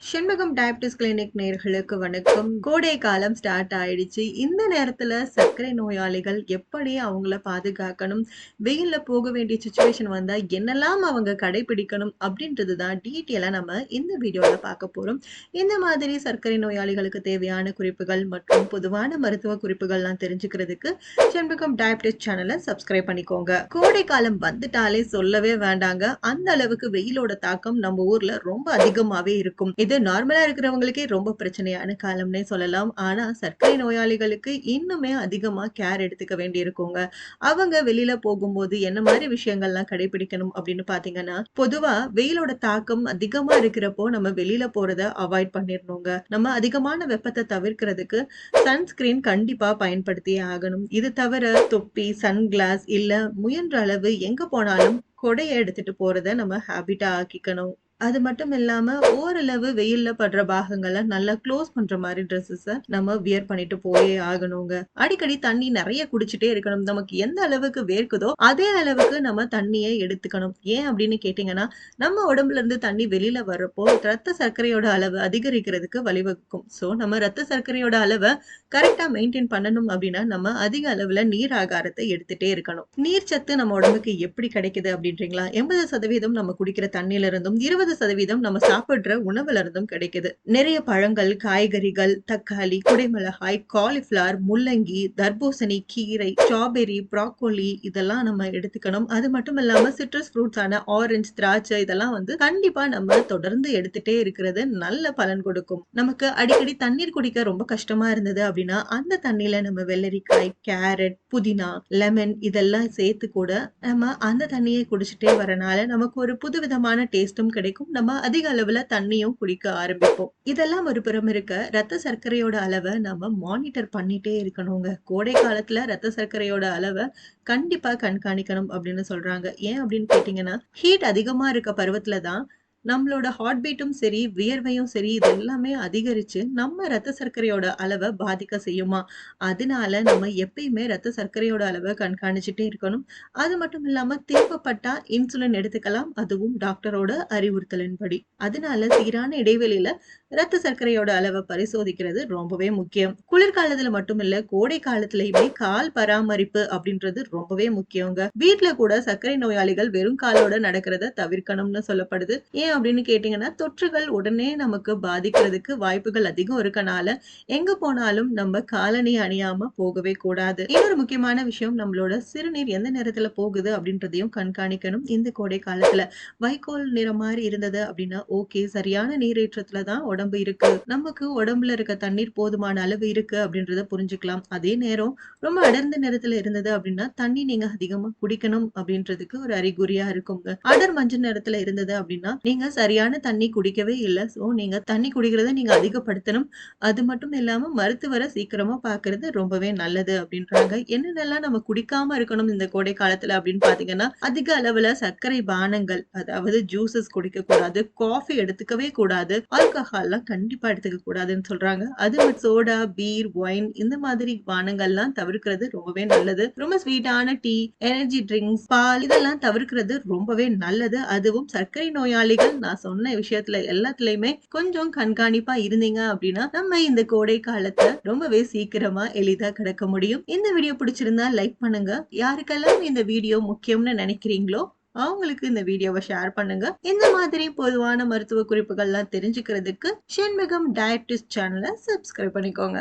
செண்பகம் diabetes clinic நேர்களுக்கு வணக்கம். கோடை காலம் ஸ்டார்ட் ஆயிடுச்சு. இந்த நேரத்தில் சர்க்கரை நோயாளிகள் எப்படி அவங்கள பாதுகாக்கணும்? வெயிலில் போக வேண்டிய சுச்சுவேஷன் வந்தால் என்னெல்லாம் அவங்க கடைபிடிக்கணும்? அப்படின்றது தான் டீட்டெயிலா நம்ம இந்த வீடியோவில் பார்க்க போறோம். இந்த மாதிரி சர்க்கரை நோயாளிகளுக்கு தேவையான குறிப்புகள் மற்றும் பொதுவான மருத்துவ குறிப்புகள்லாம் தெரிஞ்சுக்கிறதுக்கு செண்பகம் டயபிட்டிஸ் சேனலை சப்ஸ்கிரைப் பண்ணிக்கோங்க. கோடை காலம் வந்துட்டாலே சொல்லவே வேண்டாங்க. அந்த அளவுக்கு வெயிலோட தாக்கம் நம்ம ஊரில் ரொம்ப அதிகமாகவே இருக்கும். இது நார்மலா இருக்கிறவங்களுக்கே ரொம்ப பிரச்சனையான காலம்னே சொல்லலாம். ஆனா சர்க்கரை நோயாளிகளுக்கு இன்னுமே அதிகமா கேர் எடுத்துக்க வேண்டி இருக்குங்க அவங்க வெளியில போகும்போது என்ன மாதிரி விஷயங்கள்லாம் கடைபிடிக்கணும் அப்படின்னு பாத்தீங்கன்னா பொதுவா வெயிலோட தாக்கம் அதிகமா இருக்கிறப்போ நம்ம வெளியில போறத அவாய்ட் பண்ணிடணுங்க நம்ம அதிகமான வெப்பத்தை தவிர்க்கிறதுக்கு சன்ஸ்கிரீன் கண்டிப்பா பயன்படுத்தியே ஆகணும். இது தவிர தொப்பி சன்கிளாஸ் இல்ல முயன்ற அளவு எங்க போனாலும் கொடையை எடுத்துட்டு போறத நம்ம ஹேபிட்டா ஆக்கிக்கணும். அது மட்டும் இல்லாம ஓரளவு வெயில்ல படுற பாகங்களை நல்லா க்ளோஸ் பண்ற மாதிரி ட்ரெஸ்ஸஸ நம்ம வியர் பண்ணிட்டு போயே ஆகணுங்க. அடிக்கடி தண்ணி நிறைய குடிச்சிட்டே இருக்கணும். நமக்கு எந்த அளவுக்கு வேர்க்குதோ அதே அளவுக்கு நம்ம தண்ணியை எடுத்துக்கணும். ஏன் அப்படின்னு கேட்டீங்கன்னா நம்ம உடம்புல இருந்து தண்ணி வெளியில வர்றப்போ ரத்த சர்க்கரையோட அளவு அதிகரிக்கிறதுக்கு வழிவகுக்கும். சோ நம்ம ரத்த சர்க்கரையோட அளவை கரெக்டா மெயின்டைன் பண்ணணும் அப்படின்னா நம்ம அதிக அளவுல நீர் ஆகாரத்தை எடுத்துட்டே இருக்கணும். நீர் சத்து நம்ம உடம்புக்கு எப்படி கிடைக்குது அப்படின்றீங்களா? எண்பது சதவீதம் நம்ம குடிக்கிற தண்ணியில இருந்தும் எண்பது சதவீதம் நம்ம சாப்பிடுற உணவுல இருந்தும் கிடைக்குது. நிறைய பழங்கள் காய்கறிகள் தக்காளி குடைமிளகாய் காலிஃபிளவர் முள்ளங்கி தர்பூசணி கீரை ஸ்ட்ராபெரி ப்ராக்கோலி இதெல்லாம் நம்ம எடுத்துக்கணும். அது மட்டும் இல்லாம சிட்ரஸ் ஃப்ரூட்ஸான ஆரஞ்சு திராட்சை இதெல்லாம் வந்து கண்டிப்பா நம்ம தொடர்ந்து எடுத்துட்டே இருக்கிறது நல்ல பலன் கொடுக்கும். நமக்கு அடிக்கடி தண்ணீர் குடிக்க ரொம்ப கஷ்டமா இருந்தது அப்படின்னா அந்த தண்ணியில நம்ம வெள்ளரிக்காய் கேரட் புதினா லெமன் இதெல்லாம் சேர்த்து கூட நம்ம அந்த தண்ணியை குடிச்சிட்டே வரனால நமக்கு ஒரு புதுவிதமான டேஸ்டும் கிடைக்கும். நம்ம அதிக அளவுல தண்ணியும் குடிக்க ஆரம்பிப்போம். இதெல்லாம் ஒரு புறம் இருக்க ரத்த சர்க்கரையோட அளவை நம்ம மானிட்டர் பண்ணிட்டே இருக்கணுங்க. கோடை காலத்துல ரத்த சர்க்கரையோட அளவை கண்டிப்பா கண்காணிக்கணும் அப்படின்னு சொல்றாங்க. ஏன் அப்படின்னு கேட்டீங்கன்னா ஹீட் அதிகமா இருக்க பருவத்துல தான் நம்மளோட ஹார்ட் பீட்டும் சரி வியர்வையும் சரி இது எல்லாமே அதிகரிச்சு நம்ம ரத்த சர்க்கரையோட அளவை பாதிக்க செய்யுமா? அதனால நம்ம எப்பயுமே ரத்த சர்க்கரையோட அளவை கண்காணிச்சுட்டே இருக்கணும். அது மட்டும் இல்லாம தேவைப்பட்டா இன்சுலின் எடுத்துக்கலாம். அதுவும் டாக்டரோட அறிவுறுத்தலின்படி. அதனால சீரான இடைவெளியில ரத்த சர்க்கரையோட அளவை பரிசோதிக்கிறது ரொம்பவே முக்கியம். குளிர்காலத்துல மட்டும் இல்ல கோடை காலத்திலயுமே கால் பராமரிப்பு அப்படின்றது ரொம்பவே முக்கியங்க. வீட்டுல கூட சர்க்கரை நோயாளிகள் வெறும் காலோட நடக்கிறத தவிர்க்கணும்னு சொல்லப்படுது. ஏன் அப்படின்னு கேட்டீங்கன்னா தொற்றுகள் உடனே நமக்கு பாதிக்கிறதுக்கு வாய்ப்புகள் அதிகம் இருக்கனால எங்க போனாலும் நம்ம காலணி அணியாம போகவே கூடாது. இன்னொரு முக்கியமான விஷயம் நம்மளோட சிறுநீர் எந்த நேரத்துல போகுது அப்படின்றதையும் கண்காணிக்கணும். இந்த கோடை காலத்துல வைக்கோல் நிறம் மாதிரி இருந்தது அப்படின்னா ஓகே சரியான நீரேற்றத்துல தான் உடம்பு இருக்கு. நமக்கு உடம்புல இருக்க தண்ணீர் போதுமான அளவு இருக்கு அப்படின்றத புரிஞ்சுக்கலாம். அதே நேரம் ரொம்ப அடர்ந்த நேரத்துல இருந்தது அப்படின்னா தண்ணி நீங்க அதிகமா குடிக்கணும் அப்படின்றதுக்கு ஒரு அறிகுறியா இருக்குங்க. அடர் மஞ்சள் நேரத்துல இருந்தது அப்படின்னா நீங்க சரியான தண்ணி குடிக்கவே இல்லை. சோ நீங்க தண்ணி குடிக்கிறத நீங்க அதிகப்படுத்தணும். அது மட்டும் இல்லாம மருத்துவரை சீக்கிரமா பாக்குறது ரொம்பவே நல்லது அப்படின்றாங்க. என்னென்னலாம் நம்ம குடிக்காம இருக்கணும் இந்த கோடை காலத்துல அப்படின்னு பாத்தீங்கன்னா அதிக அளவுல சர்க்கரை பானங்கள் அதாவது ஜூசஸ் குடிக்க கூடாது காஃபி எடுத்துக்கவே கூடாது ஆல்கஹால்லாம் கண்டிப்பா எடுத்துக்க கூடாதுன்னு சொல்றாங்க. அது சோடா பீர் ஒயின் இந்த மாதிரி பானங்கள்லாம் தவிர்க்கிறது ரொம்பவே நல்லது. ரொம்ப ஸ்வீட்டான டீ எனர்ஜி ட்ரிங்க்ஸ் பால் இதெல்லாம் தவிர்க்கிறது ரொம்பவே நல்லது. அதுவும் சர்க்கரை நோயாளிகள் நான் சொன்ன விஷயத்துல எல்லாத்துலயுமே கொஞ்சம் கண்காணிப்பா இருந்தீங்க அப்படின்னா நம்ம இந்த கோடை காலத்தை ரொம்பவே சீக்கிரமா எளிதா கிடக்க முடியும். இந்த வீடியோ பிடிச்சிருந்தா லைக் பண்ணுங்க. யாருக்கெல்லாம் இந்த வீடியோ முக்கியம்னு நினைக்கிறீங்களோ அவங்களுக்கு இந்த வீடியோவை ஷேர் பண்ணுங்க. இந்த மாதிரி பொதுவான மருத்துவ குறிப்புகள்லாம் தெரிஞ்சுக்கிறதுக்கு ஷென்மிகம் டயட்டிஸ்ட் சேனலை சப்ஸ்கிரைப் பண்ணிக்கோங்க.